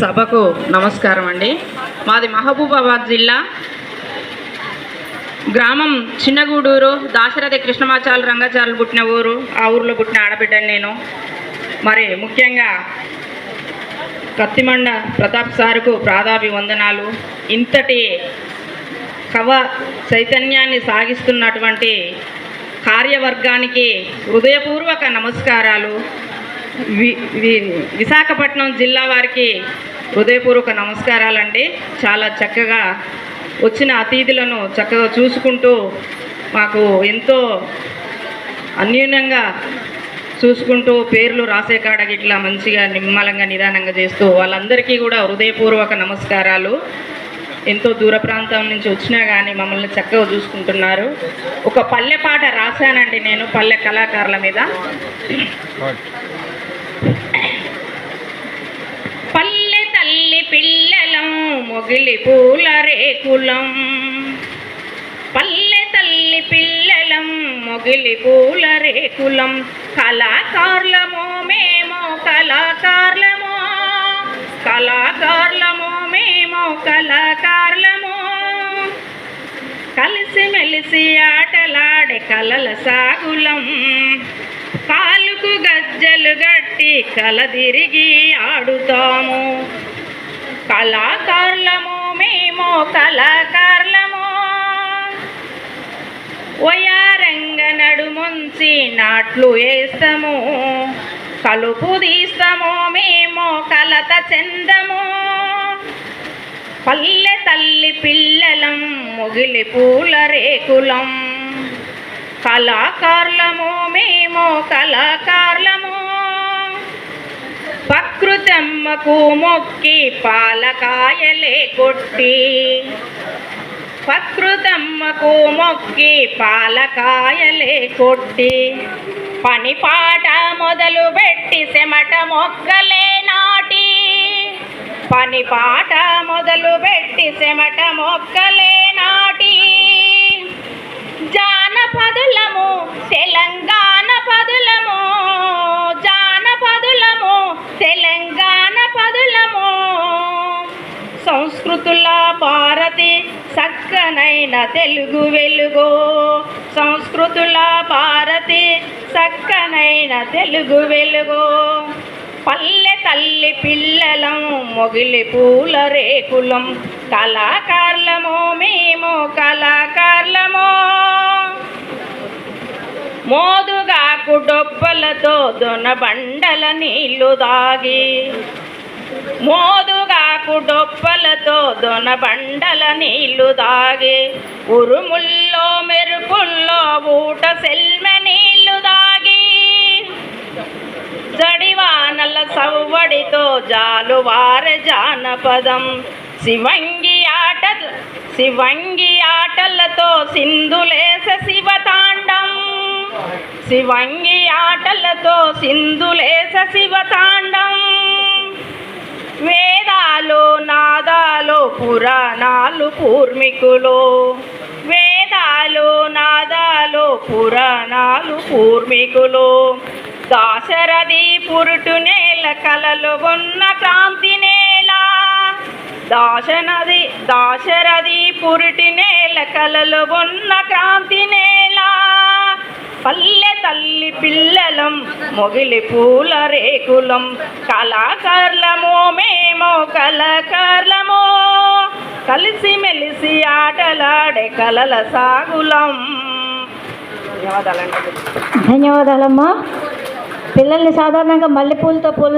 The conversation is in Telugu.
సభకు నమస్కారం అండి. మాది మహబూబాబాద్ జిల్లా. గ్రామం చిన్నగూడూరు దాశరథి కృష్ణమాచాలు రంగాచారులు పుట్టిన ఊరు. ఆ ఊరిలో పుట్టిన ఆడబిడ్డని నేను. మరి ముఖ్యంగా కత్తిమండ ప్రతాప్ సార్కు ప్రాదాభివందనాలు ఇంతటి కవ చైతన్యాన్ని సాగిస్తున్నటువంటి కార్యవర్గానికి హృదయపూర్వక నమస్కారాలు. విశాఖపట్నం జిల్లా వారికి హృదయపూర్వక నమస్కారాలండి. చాలా చక్కగా వచ్చిన అతిథులను చక్కగా చూసుకుంటూ మాకు ఎంతో అన్యూన్యంగా చూసుకుంటూ పేర్లు రాసే కాడ ఇట్లా మంచిగా నిమ్మలంగా నిదానంగా చేస్తూ వాళ్ళందరికీ కూడా హృదయపూర్వక నమస్కారాలు. ఎంతో దూర ప్రాంతం నుంచి వచ్చినా కానీ మమ్మల్ని చక్కగా చూసుకుంటున్నారు. ఒక పల్లె పాట రాశానండి నేను పల్లె కళాకారుల మీద. పల్లె తల్లి పిల్లలం మొగిలి పూల రేకులం పల్లె తల్లి పిల్లలం మొగిలి పూల రేకులం కళాకారులమో మేము కళాకారులమో. కళాకారులమో మేము కళాకారులమో. కలిసిమెలిసి ఆటలాడే కలల సాగులం. కలదిరిగి ఆడుతాము. కళాకారులము మేము కళాకారులము. వయారంగ నడుముంచి నాట్లు వేస్తాము. కలుపు తీస్తాము మేము కలత చెందము. పల్లె తల్లి పిల్లలం మొగిలి పూల రేకులం. కళాకారులము మేము కళాకారులము. ప్రేమకు మొక్కి పాలకాయలే కొట్టి. పకృతమ్మకు మొక్కి పాలకాయలే కొట్టి. పనిపాట మొదలు పెట్టి సెమట మొక్కలే నాటి. పనిపాట మొదలు పెట్టి సెమట మొక్కలే సంస్కృతుల భారతి చక్కనైన తెలుగు వెలుగు. సంస్కృతుల భారతి చక్కనైన తెలుగు వెలుగు. పల్లె తల్లి పిల్లలం మొగిలి పూల రేకులం కళాకారులమో మేము కళాకారులమో. మోదుగాకు డొబ్బలతో దొన బండల నీళ్ళు దాగి మోదుగాకు కుడొప్పల దొన బండల నీళ్ళు దాగి. ఉరుముల్లో మెరుపుల్లో ఊట సెల్మె నీళ్ళు దాగి. జడివానల సవ్వడితో జాలువారె జానపదం. శివంగి ఆట శివంగి ఆటలతో సింధులేస శివతాండం. శివంగి ఆటలతో సింధులేస శివతాండం. వేదాలు నాదాలు పురాణాలు పూర్మికులు. వేదాలు నాదాలు పురాణాలు పూర్మికులు. దాశరథి పురుటు నేల కలలు ఉన్న క్రాంతి నేల. దాశనది దాశరథి పురుటి నేల కలలు ఉన్న క్రాంతి నేల పల్లె తల్లి పిల్లలం మొగిలి పూల రేకులం కళాకారులమో మేమో కళాకారులమో. కలిసి మెలిసి ఆటలాడే కలల సాగులం. ధన్యవాదాలండి. ధన్యవాదాలమ్మా. పిల్లల్ని సాధారణంగా మల్లెపూలతో పోలు